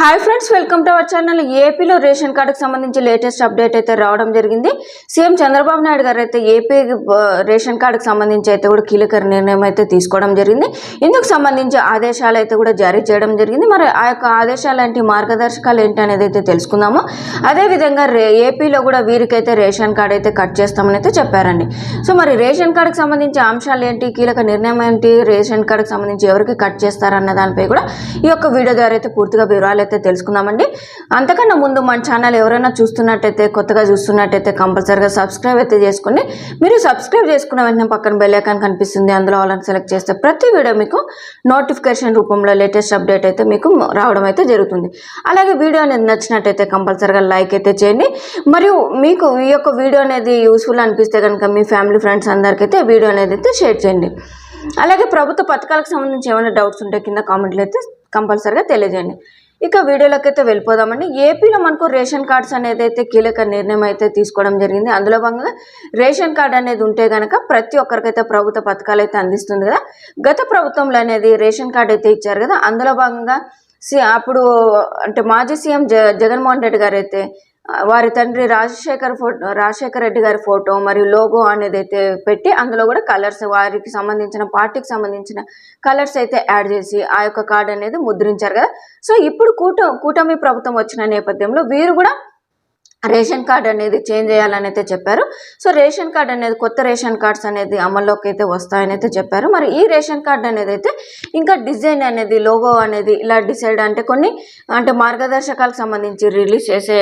Hi friends welcome to our channel. ఏపీలో ration కార్డుకి సంబంధించి లేటెస్ట్ అప్డేట్ అయితే రావడం జరిగింది. సీఎం చంద్రబాబు నాయుడు గారు అయితే ఏపీ రేషన్ కార్డుకి సంబంధించి అయితే కూడా కీలక నిర్ణయం అయితే తీసుకోవడం జరిగింది. ఇందుకు సంబంధించి ఆదేశాలు అయితే కూడా జారీ చేయడం జరిగింది. మరి ఆ యొక్క ఆదేశాలు ఏంటి మార్గదర్శకాలు ఏంటి అనేది అయితే తెలుసుకుందాము. అదేవిధంగా రే ఏపీలో కూడా వీరికైతే రేషన్ కార్డు అయితే కట్ చేస్తామని అయితే చెప్పారండి. సో మరి రేషన్ కార్డుకి సంబంధించి అంశాలు ఏంటి కీలక నిర్ణయం ఏంటి రేషన్ కార్డుకి సంబంధించి ఎవరికి కట్ చేస్తారన్న దానిపై కూడా ఈ యొక్క వీడియో ద్వారా అయితే పూర్తిగా వివరాలు అయితే తెలుసుకుందామండి. అంతకన్నా ముందు మన ఛానల్ ఎవరైనా చూస్తున్నట్టయితే కొత్తగా చూస్తున్నట్టయితే కంపల్సరీగా సబ్స్క్రైబ్ అయితే చేసుకోండి. మీరు సబ్స్క్రైబ్ చేసుకున్న వెంటనే పక్కన బెల్లైకాన్ కనిపిస్తుంది. అందులో వాళ్ళని సెలెక్ట్ చేస్తే ప్రతి వీడియో మీకు నోటిఫికేషన్ రూపంలో లేటెస్ట్ అప్డేట్ అయితే మీకు రావడం అయితే జరుగుతుంది. అలాగే వీడియో అనేది నచ్చినట్టయితే కంపల్సరీగా లైక్ అయితే చేయండి. మరియు మీకు ఈ యొక్క వీడియో అనేది యూస్ఫుల్ అనిపిస్తే కనుక మీ ఫ్యామిలీ ఫ్రెండ్స్ అందరికైతే వీడియో అనేది అయితే షేర్ చేయండి. అలాగే ప్రభుత్వ పథకాలకు సంబంధించి ఏమైనా డౌట్స్ ఉంటే కింద కామెంట్లు అయితే కంపల్సరీగా తెలియజేయండి. ఇక వీడియోలకైతే వెళ్ళిపోదామండి. ఏపీలో మనకు రేషన్ కార్డ్స్ అనేది అయితే కీలక నిర్ణయం అయితే తీసుకోవడం జరిగింది. అందులో భాగంగా రేషన్ కార్డ్ అనేది ఉంటే కనుక ప్రతి ఒక్కరికైతే ప్రభుత్వ పథకాలు అయితే అందిస్తుంది కదా. గత ప్రభుత్వంలో అనేది రేషన్ కార్డ్ అయితే ఇచ్చారు కదా. అందులో భాగంగా సి అప్పుడు అంటే మాజీ సీఎం జ జగన్మోహన్ రెడ్డి గారు అయితే వారి తండ్రి రాజశేఖర్ ఫోటో రాజశేఖర్ రెడ్డి గారి ఫోటో మరియు లోగో అనేది అయితే పెట్టి అందులో కూడా కలర్స్ వారికి సంబంధించిన పార్టీకి సంబంధించిన కలర్స్ అయితే యాడ్ చేసి ఆ యొక్క కార్డు అనేది ముద్రించారు కదా. సో ఇప్పుడు కూట కూటమి ప్రభుత్వం వచ్చిన నేపథ్యంలో వీరు కూడా రేషన్ కార్డ్ అనేది చేంజ్ చేయాలని అయితే చెప్పారు. సో రేషన్ కార్డ్ అనేది కొత్త రేషన్ కార్డ్స్ అనేది అమల్లోకి అయితే వస్తాయని అయితే చెప్పారు. మరి ఈ రేషన్ కార్డ్ అనేది అయితే ఇంకా డిజైన్ అనేది లోగో అనేది ఇలా డిసైడ్ అంటే కొన్ని అంటే మార్గదర్శకాలకు సంబంధించి రిలీజ్ చేసే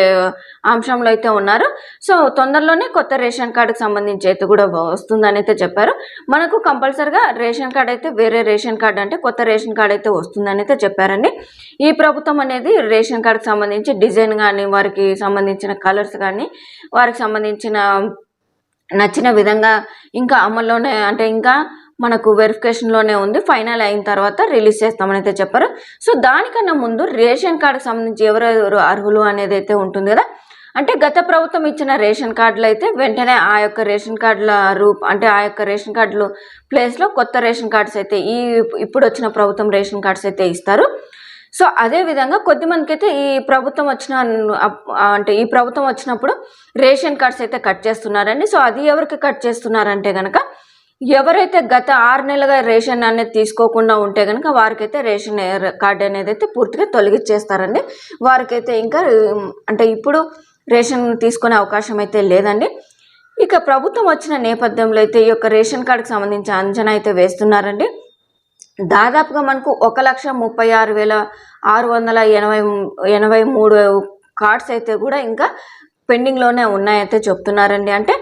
అంశంలో అయితే ఉన్నారు. సో తొందరలోనే కొత్త రేషన్ కార్డుకి సంబంధించి అయితే కూడా వస్తుందని అయితే చెప్పారు. మనకు కంపల్సరిగా రేషన్ కార్డ్ అయితే వేరే రేషన్ కార్డ్ అంటే కొత్త రేషన్ కార్డ్ అయితే వస్తుందని అయితే చెప్పారండి. ఈ ప్రభుత్వం అనేది రేషన్ కార్డుకి సంబంధించి డిజైన్ కానీ వారికి సంబంధించిన కలర్స్ కానీ వారికి సంబంధించిన నచ్చిన విధంగా ఇంకా అమల్లోనే అంటే ఇంకా మనకు వెరిఫికేషన్లోనే ఉంది. ఫైనల్ అయిన తర్వాత రిలీజ్ చేస్తామని అయితే చెప్పారు. సో దానికన్నా ముందు రేషన్ కార్డుకి సంబంధించి ఎవరెవరు అర్హులు అనేది అయితే ఉంటుంది కదా? అంటే గత ప్రభుత్వం ఇచ్చిన రేషన్ కార్డులు అయితే వెంటనే ఆ యొక్క రేషన్ కార్డుల రూప్ అంటే ఆ యొక్క రేషన్ కార్డులు ప్లేస్లో కొత్త రేషన్ కార్డ్స్ అయితే ఈ ఇప్పుడు వచ్చిన ప్రభుత్వం రేషన్ కార్డ్స్ అయితే ఇస్తారు. సో అదే విధంగా కొద్దిమందికి అయితే ఈ ప్రభుత్వం వచ్చిన అంటే ఈ ప్రభుత్వం వచ్చినప్పుడు రేషన్ కార్డ్స్ అయితే కట్ చేస్తున్నారండి. సో అది ఎవరికి కట్ చేస్తున్నారంటే కనుక ఎవరైతే గత ఆరు నెలలుగా రేషన్ అనేది తీసుకోకుండా ఉంటే కనుక వారికైతే రేషన్ ఏ- కార్డు అనేది అయితే పూర్తిగా తొలగిచ్చేస్తారండి. వారికైతే ఇంకా అంటే ఇప్పుడు రేషన్ తీసుకునే అవకాశం అయితే లేదండి. ఇక ప్రభుత్వం వచ్చిన నేపథ్యంలో అయితే ఈ యొక్క రేషన్ కార్డుకి సంబంధించి అంచనా అయితే వేస్తున్నారండి. దాదాపుగా మనకు ఒక లక్ష ముప్పై ఆరు వేల ఆరు వందల ఎనభై ఎనభై మూడు కార్డ్స్ అయితే కూడా ఇంకా పెండింగ్లోనే ఉన్నాయైతే చెప్తున్నారండి. అంటే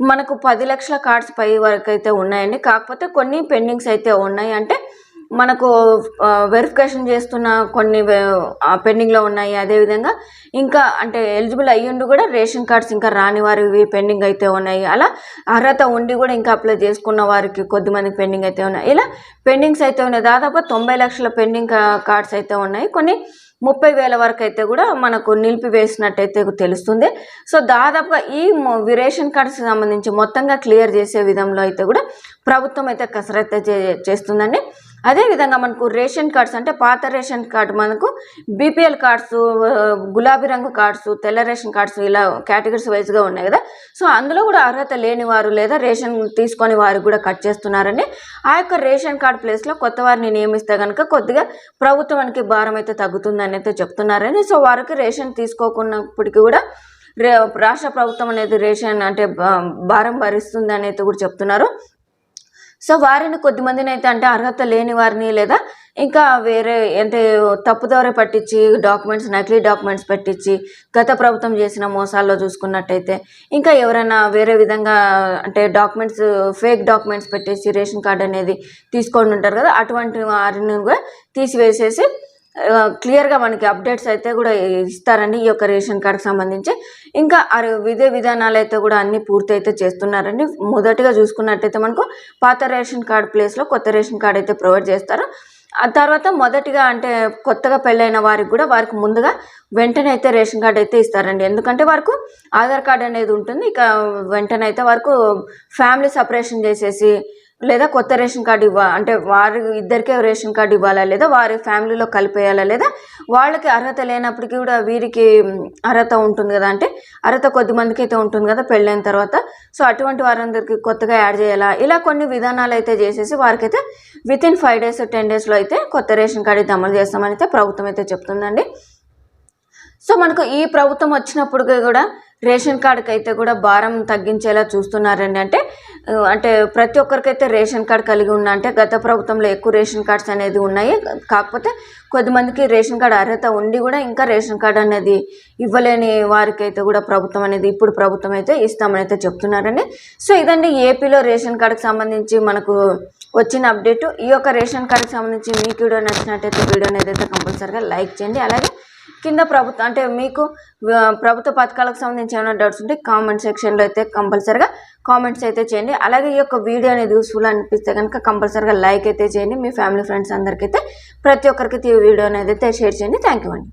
మనకు పది లక్షల కార్డ్స్ పై వరకు అయితే ఉన్నాయండి. కాకపోతే కొన్ని పెండింగ్స్ అయితే ఉన్నాయి. అంటే మనకు వెరిఫికేషన్ చేస్తున్న కొన్ని పెండింగ్లో ఉన్నాయి. అదేవిధంగా ఇంకా అంటే ఎలిజిబుల్ అయ్యుండి కూడా రేషన్ కార్డ్స్ ఇంకా రాని వారివి పెండింగ్ అయితే ఉన్నాయి. అలా అర్హత ఉండి కూడా ఇంకా అప్లై చేసుకున్న వారికి కొద్దిమంది పెండింగ్ అయితే ఉన్నాయి. ఇలా పెండింగ్స్ అయితే ఉన్నాయి. దాదాపు తొంభై లక్షల పెండింగ్ కార్డ్స్ అయితే ఉన్నాయి. కొన్ని ముప్పై వేల వరకు అయితే కూడా మనకు నిలిపివేసినట్టయితే తెలుస్తుంది. సో దాదాపుగా ఈ రేషన్ కార్డ్స్ సంబంధించి మొత్తంగా క్లియర్ చేసే విధంలో అయితే కూడా ప్రభుత్వం అయితే కసరత్తు చే- చేస్తుందండి. అదేవిధంగా మనకు రేషన్ కార్డ్స్ అంటే పాత రేషన్ కార్డు మనకు బీపీఎల్ కార్డ్స్ గులాబీ రంగు కార్డ్స్ తెల్ల రేషన్ కార్డ్స్ ఇలా కేటగిరీస్ వైజ్గా ఉన్నాయి కదా. సో అందులో కూడా అర్హత లేని వారు లేదా రేషన్ తీసుకొని వారికి కూడా కట్ చేస్తున్నారండి. ఆ యొక్క రేషన్ కార్డ్ ప్లేస్లో కొత్త వారిని నియమిస్తే కనుక కొద్దిగా ప్రభుత్వానికి భారం అయితే తగ్గుతుందని అయితే చెప్తున్నారని సో వారికి రేషన్ తీసుకోకున్నప్పటికీ కూడా రే రాష్ట్ర ప్రభుత్వం అనేది రేషన్ అంటే భారం భరిస్తుంది అని అయితే కూడా చెప్తున్నారు. సో వారిని కొద్దిమందిని అయితే అంటే అర్హత లేని వారిని లేదా ఇంకా వేరే అంటే తప్పుదారి పట్టించి డాక్యుమెంట్స్ నకిలీ డాక్యుమెంట్స్ పెట్టించి గత ప్రభుత్వం చేసిన మోసాల్లో చూసుకున్నట్టయితే ఇంకా ఎవరైనా వేరే విధంగా అంటే డాక్యుమెంట్స్ ఫేక్ డాక్యుమెంట్స్ పెట్టేసి రేషన్ కార్డు అనేది తీసుకొని ఉంటారు కదా అటువంటి వారిని కూడా తీసివేసేసి క్లియర్గా మనకి అప్డేట్స్ అయితే కూడా ఇస్తారండి ఈ యొక్క రేషన్ కార్డ్కి సంబంధించి. ఇంకా అరే విధే విధానాలు అయితే కూడా అన్నీ పూర్తి అయితే చేస్తున్నారండి. మొదటిగా చూసుకున్నట్టయితే మనకు పాత రేషన్ కార్డ్ ప్లేస్లో కొత్త రేషన్ కార్డ్ అయితే ప్రొవైడ్ చేస్తారు. ఆ తర్వాత మొదటిగా అంటే కొత్తగా పెళ్ళైన వారికి కూడా వారికి ముందుగా వెంటనే అయితే రేషన్ కార్డ్ అయితే ఇస్తారండి. ఎందుకంటే వారికి ఆధార్ కార్డ్ అనేది ఉంటుంది. ఇక వెంటనే అయితే వారికి ఫ్యామిలీ సపరేషన్ చేసేసి లేదా కొత్త రేషన్ కార్డు ఇవ్వ అంటే వారి ఇద్దరికే రేషన్ కార్డు ఇవ్వాలా లేదా వారి ఫ్యామిలీలో కలిపేయాలా లేదా వాళ్ళకి అర్హత లేనప్పటికీ కూడా వీరికి అర్హత ఉంటుంది కదా అంటే అర్హత కొద్ది మందికి అయితే ఉంటుంది కదా పెళ్ళైన తర్వాత. సో అటువంటి వారందరికీ కొత్తగా యాడ్ చేయాలా? ఇలా కొన్ని విధానాలు అయితే చేసేసి వారికైతే with in five days ten డేస్లో అయితే కొత్త రేషన్ కార్డు అయితే అమలు చేస్తామని అయితే ప్రభుత్వం అయితే చెప్తుందండి. సో మనకు ఈ ప్రభుత్వం వచ్చినప్పుడు కూడా రేషన్ కార్డుకి అయితే కూడా భారం తగ్గించేలా చూస్తున్నారండి. అంటే అంటే ప్రతి ఒక్కరికైతే రేషన్ కార్డు కలిగి ఉన్న అంటే గత ప్రభుత్వంలో ఎక్కువ రేషన్ కార్డ్స్ అనేది ఉన్నాయి. కాకపోతే కొద్దిమందికి రేషన్ కార్డు అర్హత ఉండి కూడా ఇంకా రేషన్ కార్డు అనేది ఇవ్వలేని వారికి అయితే కూడా ప్రభుత్వం అనేది ఇప్పుడు ప్రభుత్వం అయితే ఇస్తామని అయితే చెప్తున్నారండి. సో ఇదండి ఏపీలో రేషన్ కార్డుకి సంబంధించి మనకు వచ్చిన అప్డేట్. ఈ యొక్క రేషన్ కార్డుకి సంబంధించి మీకు వీడియో నచ్చినట్టయితే వీడియోని ఏదైతే కంపల్సరీగా లైక్ చేయండి. అలాగే కింద ప్రభుత్వం అంటే మీకు ప్రభుత్వ పథకాలకు సంబంధించి ఏమైనా డౌట్స్ ఉంటే కామెంట్ సెక్షన్లో అయితే కంపల్సరీగా కామెంట్స్ అయితే చేయండి. అలాగే ఈ యొక్క వీడియో అనేది యూస్ఫుల్ అనిపిస్తే కనుక కంపల్సరీగా లైక్ అయితే చేయండి. మీ ఫ్యామిలీ ఫ్రెండ్స్ అందరికైతే ప్రతి ఒక్కరికి ఈ వీడియో అనేది అయితే షేర్ చేయండి. థ్యాంక్ యూ అండి.